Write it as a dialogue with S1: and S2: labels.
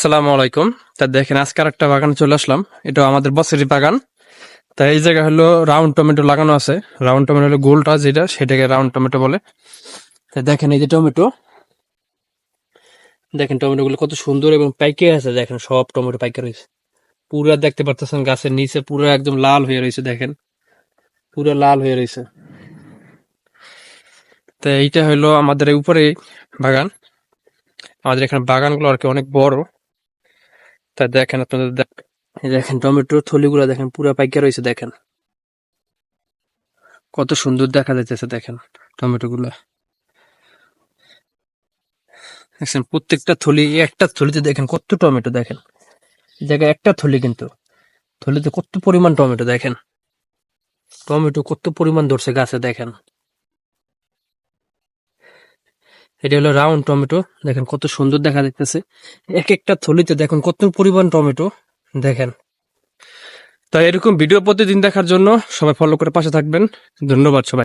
S1: সালামু আলাইকুম। তা দেখেন, আজকে আর একটা বাগান চলে আসলাম। এটা আমাদের বছরি বাগান। তা এই জায়গা হলো রাউন্ড টমেটো লাগানো আছে। রাউন্ড টমেটো হলো গোলটা যেটা, সেটাকে রাউন্ড টমেটো বলে। তা দেখেন, এই যে টমেটো দেখেন টমেটো গুলো কত সুন্দর এবং পাইকে আছে। দেখেন, সব টমেটো পাইকে রয়েছে। পুরা দেখতে পারতেছেন গাছের নিচে, পুরো একদম লাল হয়ে রয়েছে, দেখেন। পুরো লাল হয়ে রয়েছে। তা এইটা হলো আমাদের উপরে বাগান। আমাদের এখানে বাগানগুলো আর কি অনেক বড়। তা দেখেন আপনাদের দেখ- দেখেন, টমেটোর থলিগুলো দেখেন, পুরো পাইকা রয়েছে, দেখেন। কত সুন্দর দেখা যাইতেছে, দেখেন টমেটো গুলা দেখছেন, প্রত্যেকটা থলি, একটা থলিতে দেখেন কত টমেটো, দেখেন। জায়গায় একটা থলি কিন্তু। থলিতে কত পরিমাণ টমেটো, দেখেন। টমেটো কত পরিমাণ ধরছে গাছে, দেখেন। এটা হলো রাউন্ড টমেটো দেখেন কত সুন্দর দেখা যাইতেছে। এক একটা থলিতে দেখেন কত পরিমাণ টমেটো দেখেন। তাই এরকম ভিডিও প্রতিদিন দেখার জন্য সবাই ফলো করে পাশে থাকবেন। ধন্যবাদ সবাই।